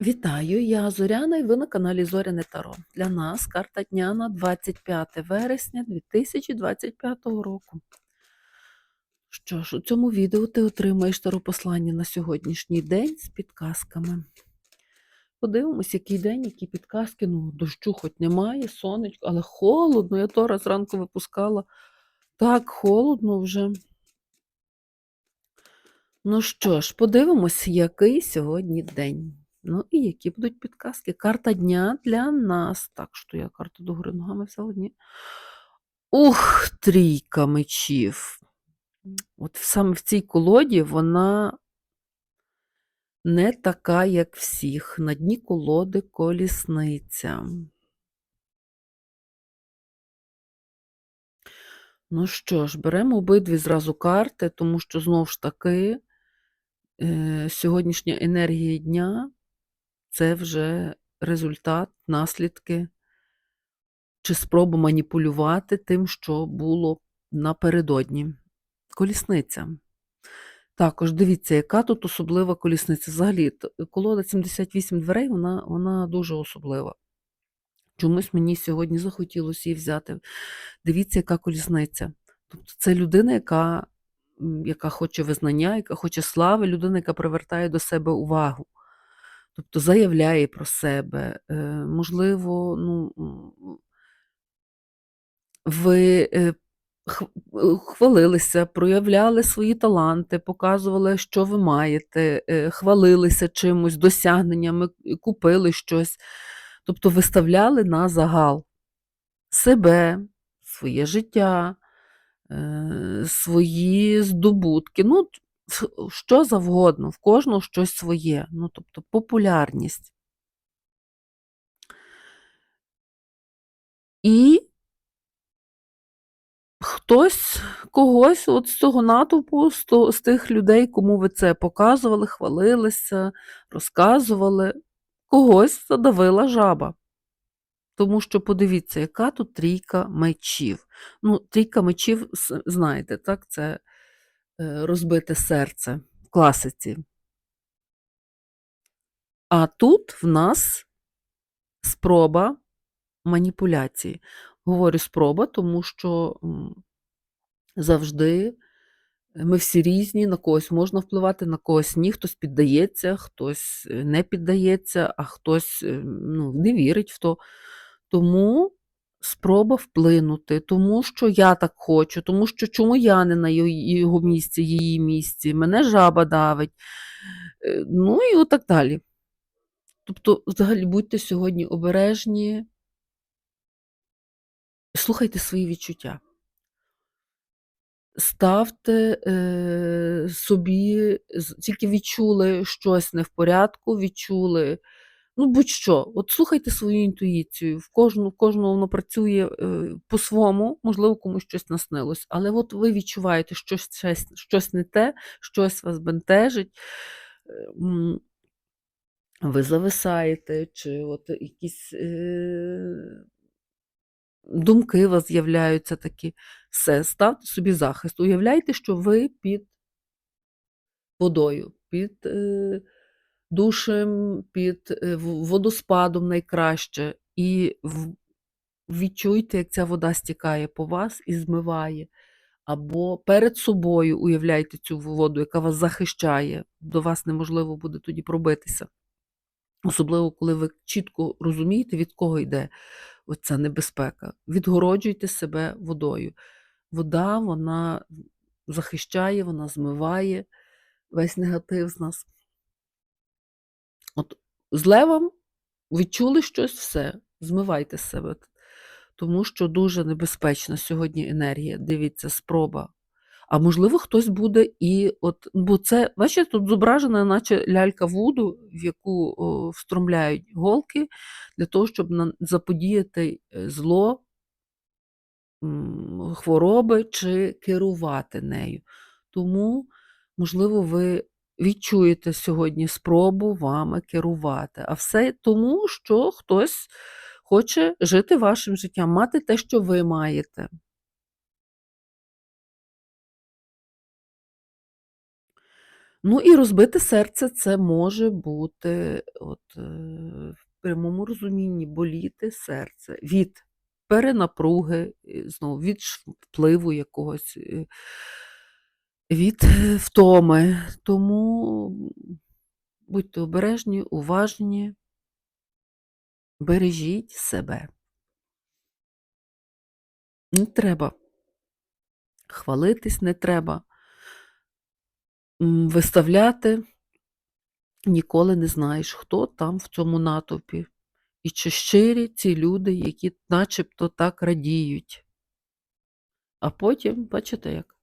Вітаю, я Зоряна і ви на каналі Зоряне Таро. Для нас карта дня на 25 вересня 2025 року. Що ж, у цьому відео ти отримаєш таропослання на сьогоднішній день з підказками. Подивимось, який день, які підказки. Ну, дощу хоч немає, сонечко, але холодно. Я Тора зранку випускала. Так, холодно вже. Ну що ж, подивимось, який сьогодні день. Ну і які будуть підказки. Карта дня для нас. Так, що я карту догори ногами взяла? Ні. Ух, трійка мечів. От саме в цій колоді вона не така, як всіх. На дні колоди колісниця. Ну що ж, беремо обидві зразу карти, тому що знову ж таки е, сьогоднішня енергія дня це вже результат, наслідки чи спроба маніпулювати тим, що було напередодні. Колісниця. Також дивіться, яка тут особлива колісниця. Взагалі, колода 78 дверей, вона, вона дуже особлива. Чомусь мені сьогодні захотілося її взяти. Дивіться, яка колісниця. Тобто це людина, яка, яка хоче визнання, яка хоче слави, людина, яка привертає до себе увагу. Тобто заявляє про себе. Е, можливо, ну, ви е, е, хвалилися, проявляли свої таланти, показували, що ви маєте, хвалилися чимось, досягненнями, купили щось. Тобто виставляли на загал себе, своє життя, свої здобутки. Ну, що завгодно, в кожного щось своє. Ну, тобто популярність. І хтось когось от з цього натовпу, з, з тих людей, кому ви це показували, хвалилися, розказували, когось задавила жаба. Тому що подивіться, яка тут трійка мечів. Ну, трійка мечів, знаєте, так, це розбите серце в класиці. А тут в нас спроба маніпуляції. Говорю спроба, тому що завжди ми всі різні, на когось можна впливати, на когось ні, хтось піддається, хтось е, не піддається, а хтось е, ну, не вірить в то. Тому спроба вплинути, тому що я так хочу, тому що чому я не на його- місці, її місці, мене жаба давить. Е, Ну і отак далі. Тобто, взагалі, будьте сьогодні обережні, слухайте свої відчуття. Ставте е, собі, тільки відчули щось не в порядку, відчули, ну будь-що, от слухайте свою інтуїцію. В кожну, в кожного воно працює е, по-своєму, можливо, комусь щось наснилось, але от ви відчуваєте, що щось, щось не те, щось вас бентежить. е, ви зависаєте, чи от якісь е, думки у вас з'являються такі. Все, ставте собі захист. Уявляйте, що ви під водою, під е, душем, під е, водоспадом найкраще. І відчуйте, як ця вода стікає по вас і змиває. Або перед собою уявляйте цю воду, яка вас захищає. До вас неможливо буде тоді пробитися. Особливо, коли ви чітко розумієте, від кого йде оця небезпека. Відгороджуйте себе водою. Вода, вона захищає, вона змиває весь негатив з нас. З левом відчули щось, все, змивайте себе. Тому що дуже небезпечна сьогодні енергія. Дивіться, спроба. А можливо, хтось буде і от, бо це, бачите, тут зображена, наче лялька Вуду, в яку о, встромляють голки для того, щоб на- заподіяти е, зло, м, хвороби чи керувати нею. Тому, можливо, ви відчуєте сьогодні спробу вами керувати. А все тому, що хтось хоче жити вашим життям, мати те, що ви маєте. Ну і розбите серце це може бути от, е, в прямому розумінні боліти серце від перенапруги, знову від впливу якогось, е, від е, втоми. Тому будьте обережні, уважні, бережіть себе. Не треба хвалитись, не треба виставляти. Ніколи не знаєш, хто там в цьому натовпі. І чи щирі ці люди, які начебто так радіють. А потім, бачите, як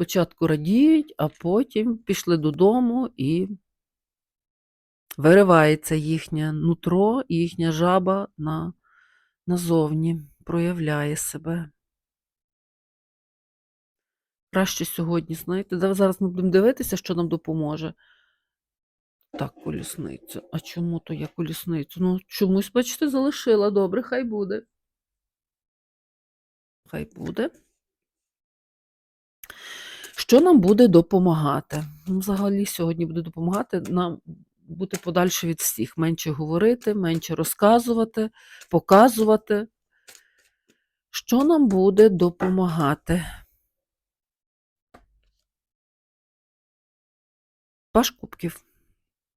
спочатку радіють, а потім пішли додому і виривається їхнє нутро, і їхня жаба на, назовні проявляє себе. Краще сьогодні, знаєте, зараз ми будемо дивитися, що нам допоможе. Так, колісниця. А чому то я колісницю? Ну, чомусь, бачите, залишила. Добре, хай буде. Хай буде. Що нам буде допомагати? Ну, Взагалі сьогодні буде допомагати нам бути подальше від всіх, менше говорити, менше розказувати, показувати. Що нам буде допомагати? Паш кубків.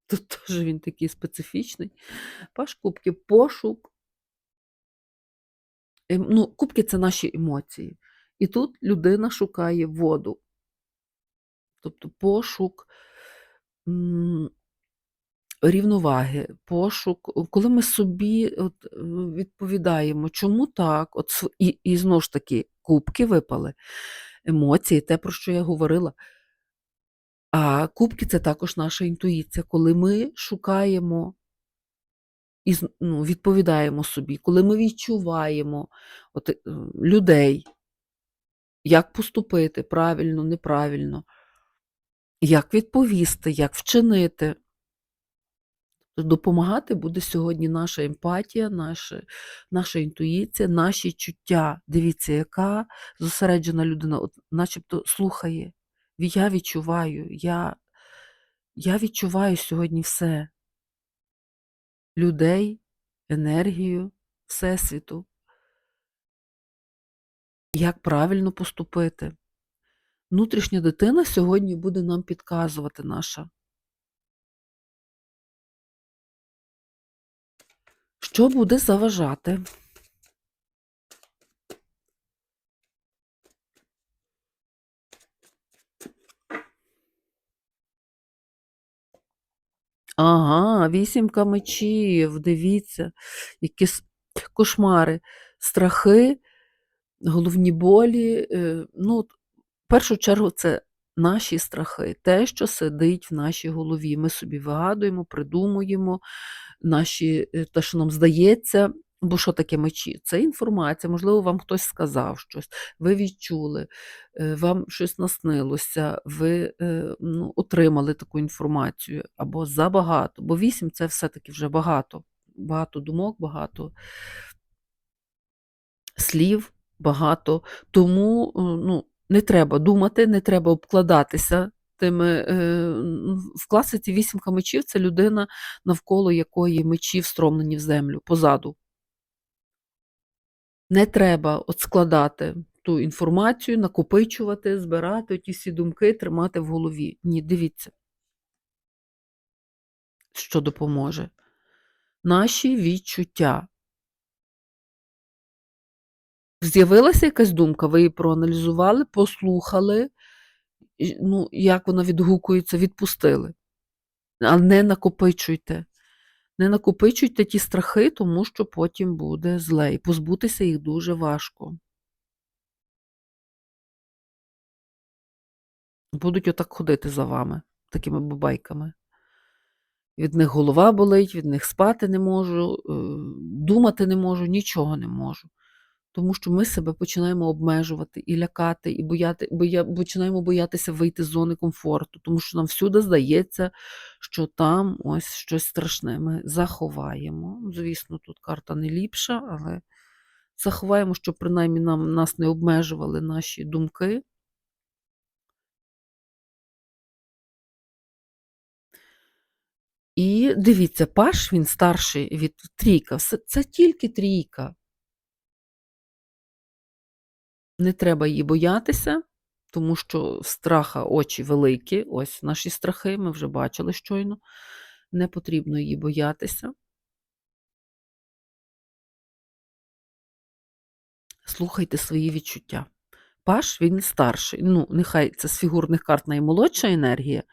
Тут теж він такий специфічний. Паш кубків, пошук. Ем, Ну, кубки це наші емоції. І тут людина шукає воду. Тобто пошук рівноваги, пошук, коли ми собі от, відповідаємо, чому так, от, і, і знову ж таки, кубки випали, емоції, те, про що я говорила. А кубки це також наша інтуїція, коли ми шукаємо і ну, відповідаємо собі, коли ми відчуваємо от, е, людей, як поступити правильно, неправильно, як відповісти, як вчинити. Допомагати буде сьогодні наша емпатія, наша, наша інтуїція, наші чуття. Дивіться, яка зосереджена людина, от, начебто слухає. Я відчуваю, я, я відчуваю сьогодні все. Людей, енергію, Всесвіту. Як правильно поступити. Внутрішня дитина сьогодні буде нам підказувати наша. Що буде заважати? Ага, вісімка мечів, дивіться, які кошмари, страхи, головні болі. е, Ну, першу чергу, це наші страхи, те, що сидить в нашій голові. Ми собі вигадуємо, придумуємо наші, е, те, що нам здається. Бо що таке мечі? Це інформація, можливо, вам хтось сказав щось, ви відчули, е, вам щось наснилося, ви е, ну, отримали таку інформацію або забагато. Бо вісім це все-таки вже багато. Багато думок, багато слів, багато. Тому ну, не треба думати, не треба обкладатися тими. е, В класиці вісімка мечів це людина, навколо якої мечі встромлені в землю позаду. Не треба от складати ту інформацію, накопичувати, збирати ті всі думки, тримати в голові. Ні, дивіться, що допоможе. Наші відчуття. З'явилася якась думка, ви її проаналізували, послухали, ну, як вона відгукується, відпустили. А не накопичуйте. Не накопичуйте ті страхи, тому що потім буде зле. І позбутися їх дуже важко. Будуть отак ходити за вами, такими бабайками. Від них голова болить, від них спати не можу, е, думати не можу, нічого не можу. Тому що ми себе починаємо обмежувати і лякати, і бояти, боя, починаємо боятися вийти з зони комфорту, тому що нам всюди здається, що там ось щось страшне. Ми заховаємо. Звісно, тут карта не ліпша, але заховаємо, щоб принаймні нам, нас не обмежували наші думки. І дивіться, паш він старший від трійка. Це тільки трійка. Не треба її боятися, тому що страха очі великі. Ось наші страхи, ми вже бачили щойно. Не потрібно її боятися. Слухайте свої відчуття. Паш він старший. Ну, нехай це з фігурних карт наймолодша енергія,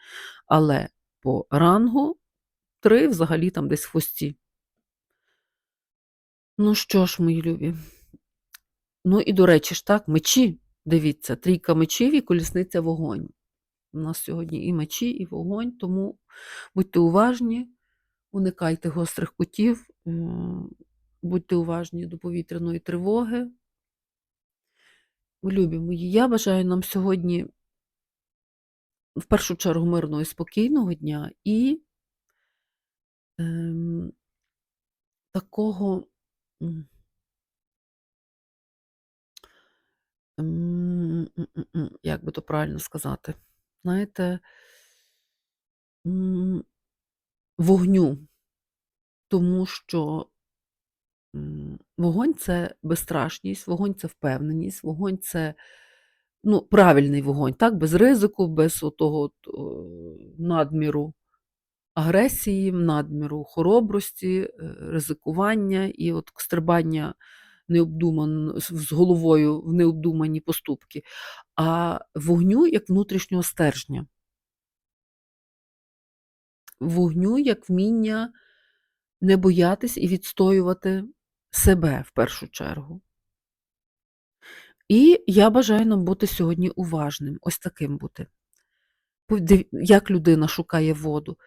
але по рангу три взагалі там десь в хвості. Ну що ж, мої любі. Ну і до речі ж так, мечі. Дивіться, трійка мечів і колісниця вогонь. У нас сьогодні і мечі, і вогонь, тому будьте уважні, уникайте гострих кутів, будьте уважні до повітряної тривоги. Любі мої, я бажаю нам сьогодні в першу чергу мирного і спокійного дня і ем, такого, як би то правильно сказати, знаєте, вогню, тому що вогонь це безстрашність, вогонь це впевненість, вогонь це ну, правильний вогонь, так, без ризику, без отого надміру агресії, надміру хоробрості, е, ризикування і от стрибання необдуман, з головою в необдумані поступки, а вогню як внутрішнього стержня. Вогню як вміння не боятись і відстоювати себе в першу чергу. І я бажаю нам бути сьогодні уважним, ось таким бути. Як людина шукає воду?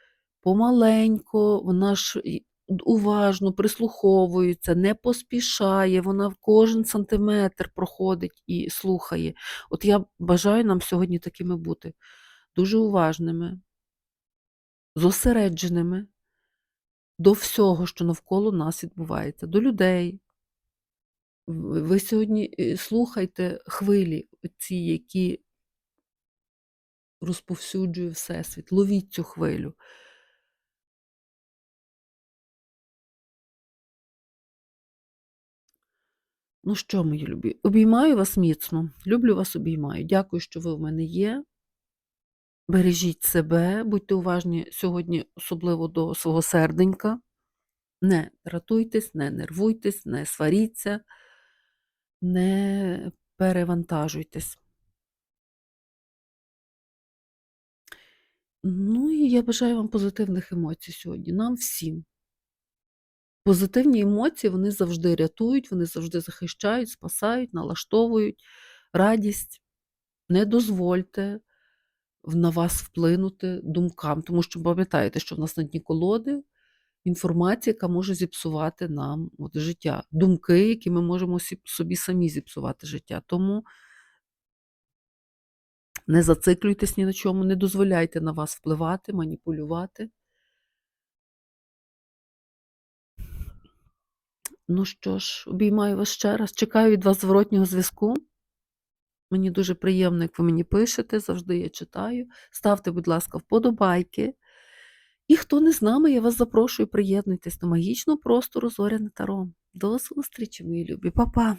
Помаленько, вона ж уважно прислуховується, не поспішає, вона кожен сантиметр проходить і слухає. От я бажаю нам сьогодні такими бути, дуже уважними, зосередженими до всього, що навколо нас відбувається, до людей. Ви сьогодні е, слухайте хвилі, ці, які розповсюджує Всесвіт. Ловіть цю хвилю. Ну що, мої любі, обіймаю вас міцно, люблю вас, обіймаю. Дякую, що ви в мене є. Бережіть себе, будьте уважні сьогодні, особливо до свого серденька. Не дратуйтесь, не нервуйтесь, не сваріться, не перевантажуйтесь. Ну і я бажаю вам позитивних емоцій сьогодні, нам всім. Позитивні емоції вони завжди рятують, вони завжди захищають, спасають, налаштовують радість. Не дозвольте на вас вплинути думкам, тому що пам'ятаєте, що в нас на дні колоди інформація, яка може зіпсувати нам от, життя, думки, які ми можемо собі самі зіпсувати життя. Тому не зациклюйтесь ні на чому, не дозволяйте на вас впливати, маніпулювати. Ну що ж, обіймаю вас ще раз. Чекаю від вас зворотнього зв'язку. Мені дуже приємно, як ви мені пишете, завжди я читаю. Ставте, будь ласка, вподобайки. І хто не з нами, я вас запрошую, приєднуйтесь до магічного простору Зоряне Таро. До зустрічі, мої любі, Па-па!